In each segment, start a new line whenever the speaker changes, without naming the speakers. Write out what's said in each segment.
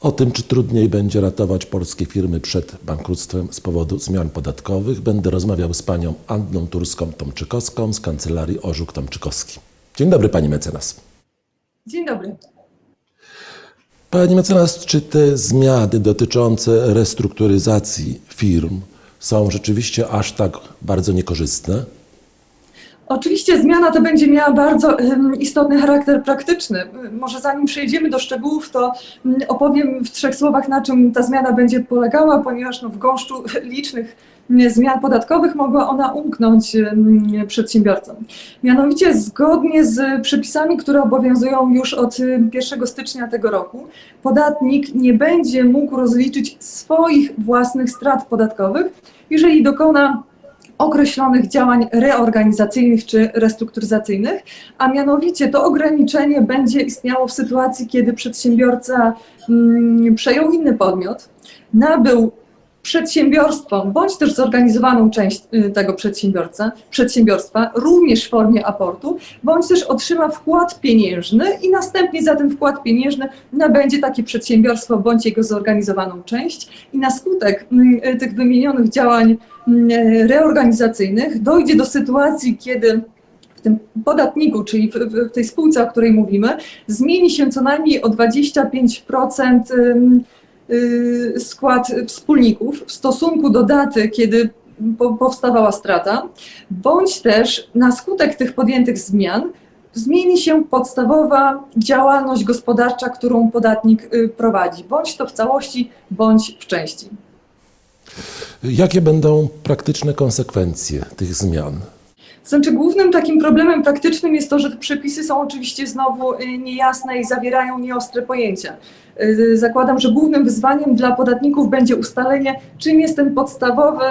O tym, czy trudniej będzie ratować polskie firmy przed bankructwem z powodu zmian podatkowych, będę rozmawiał z panią Anną Turską-Tomczykowską z kancelarii Orzuk Tomczykowski. Dzień dobry, pani mecenas.
Dzień dobry.
Pani mecenas, czy te zmiany dotyczące restrukturyzacji firm są rzeczywiście aż tak bardzo niekorzystne?
Oczywiście zmiana ta będzie miała bardzo istotny charakter praktyczny. Może zanim przejdziemy do szczegółów, to mm, opowiem w trzech słowach, na czym ta zmiana będzie polegała, ponieważ no, w gąszczu licznych zmian podatkowych mogła ona umknąć przedsiębiorcom. Mianowicie zgodnie z przepisami, które obowiązują już od em, 1 stycznia tego roku, podatnik nie będzie mógł rozliczyć swoich własnych strat podatkowych, jeżeli dokona określonych działań reorganizacyjnych czy restrukturyzacyjnych, a mianowicie to ograniczenie będzie istniało w sytuacji, kiedy przedsiębiorca mm, przejął inny podmiot, nabył przedsiębiorstwo bądź też zorganizowaną część y, tego przedsiębiorca, przedsiębiorstwa, również w formie aportu, bądź też otrzyma wkład pieniężny i następnie za ten wkład pieniężny nabędzie takie przedsiębiorstwo bądź jego zorganizowaną część i na skutek mm, y, tych wymienionych działań mm, y, reorganizacyjnych dojdzie do sytuacji, kiedy w tym podatniku, czyli w, w, tej spółce, o której mówimy, zmieni się co najmniej o 25% ym, y, skład wspólników w stosunku do daty, kiedy po, powstawała strata, bądź też na skutek tych podjętych zmian zmieni się podstawowa działalność gospodarcza, którą podatnik y, prowadzi, bądź to w całości, bądź w części.
Jakie będą praktyczne konsekwencje tych zmian?
Znaczy, głównym takim problemem praktycznym jest to, że te przepisy są oczywiście znowu y, niejasne i zawierają nieostre pojęcia. Y, Zakładam, że głównym wyzwaniem dla podatników będzie ustalenie, czym jest ten podstawowy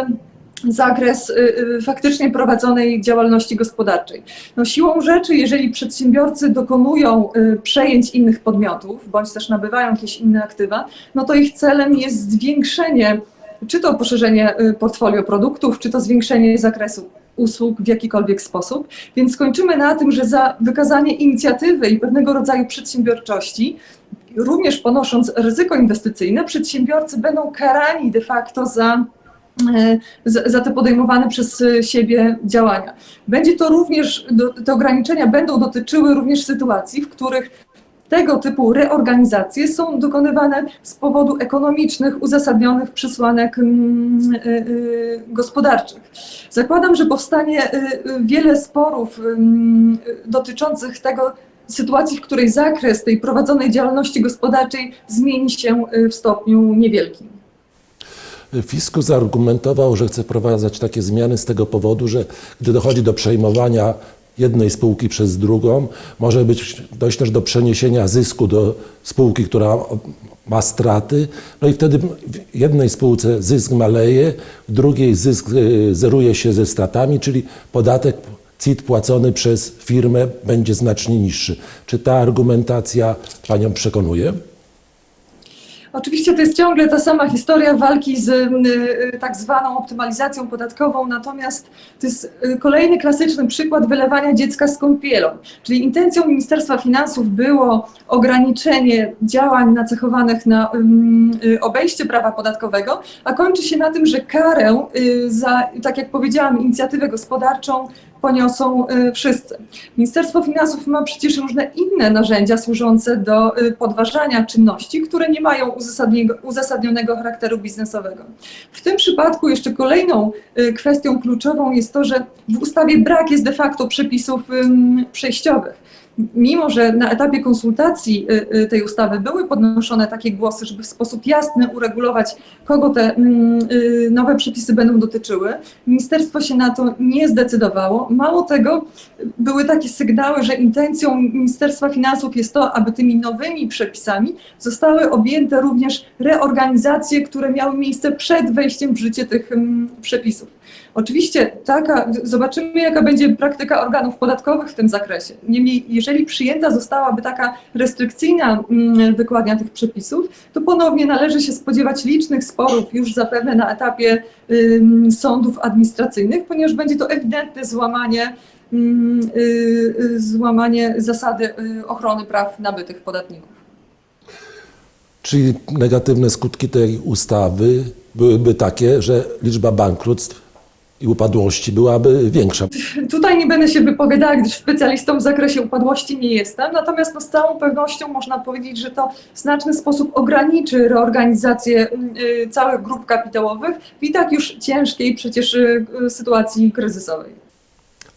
zakres y, faktycznie prowadzonej działalności gospodarczej. No, siłą rzeczy, jeżeli przedsiębiorcy dokonują przejęć innych podmiotów, bądź też nabywają jakieś inne aktywa, no to ich celem jest zwiększenie, czy to poszerzenie portfolio produktów, czy to zwiększenie zakresu usług w jakikolwiek sposób. Więc skończymy na tym, że za wykazanie inicjatywy i pewnego rodzaju przedsiębiorczości, również ponosząc ryzyko inwestycyjne, przedsiębiorcy będą karani de facto za e, za te podejmowane przez siebie działania. Będzie to również, te ograniczenia będą dotyczyły również sytuacji, w których tego typu reorganizacje są dokonywane z powodu ekonomicznych, uzasadnionych przesłanek mm, y, y, gospodarczych. Zakładam, że powstanie y, wiele sporów dotyczących tego, sytuacji, w której zakres tej prowadzonej działalności gospodarczej zmieni się w stopniu niewielkim.
Fiskus zaargumentował, że chce wprowadzać takie zmiany z tego powodu, że gdy dochodzi do przejmowania jednej spółki przez drugą, może być dojść też do przeniesienia zysku do spółki, która ma straty. No i wtedy w jednej spółce zysk maleje, w drugiej zysk y, zeruje się ze stratami, czyli podatek CIT płacony przez firmę będzie znacznie niższy. Czy ta argumentacja Panią przekonuje?
Oczywiście to jest ciągle ta sama historia walki z y, y, tak zwaną optymalizacją podatkową, natomiast to jest y, kolejny klasyczny przykład wylewania dziecka z kąpielą. Czyli intencją Ministerstwa Finansów było ograniczenie działań nacechowanych na obejście prawa podatkowego, a kończy się na tym, że karę za, tak jak powiedziałam, inicjatywę gospodarczą poniosą wszyscy. Ministerstwo Finansów ma przecież różne inne narzędzia służące do podważania czynności, które nie mają uzasadnionego, uzasadnionego charakteru biznesowego. W tym przypadku jeszcze kolejną y, kwestią kluczową jest to, że w ustawie brak jest de facto przepisów przejściowych. Mimo, że na etapie konsultacji y, y, tej ustawy były podnoszone takie głosy, żeby w sposób jasny uregulować, kogo te mm, y, nowe przepisy będą dotyczyły, ministerstwo się na to nie zdecydowało. Mało tego, były takie sygnały, że intencją Ministerstwa Finansów jest to, aby tymi nowymi przepisami zostały objęte również reorganizacje, które miały miejsce przed wejściem w życie tych mm, przepisów. Oczywiście taka, zobaczymy jaka będzie praktyka organów podatkowych w tym zakresie. Niemniej, jeżeli przyjęta zostałaby taka restrykcyjna mm, wykładnia tych przepisów, to ponownie należy się spodziewać licznych sporów już zapewne na etapie sądów administracyjnych, ponieważ będzie to ewidentne złamanie, y, y, złamanie zasady y, ochrony praw nabytych podatników.
Czyli negatywne skutki tej ustawy byłyby takie, że liczba bankructw i upadłości byłaby większa.
Tutaj nie będę się wypowiadała, gdyż specjalistą w zakresie upadłości nie jestem, natomiast no, z całą pewnością można powiedzieć, że to w znaczny sposób ograniczy reorganizację mm, y, całych grup kapitałowych w i tak już ciężkiej przecież y, y, sytuacji kryzysowej.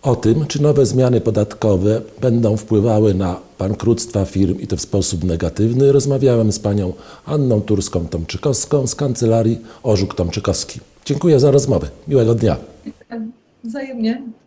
O tym, czy nowe zmiany podatkowe będą wpływały na bankructwa firm i to w sposób negatywny, rozmawiałem z panią Anną Turską-Tomczykowską z kancelarii Orzuk Tomczykowski. Dziękuję za rozmowę. Miłego dnia.
Wzajemnie.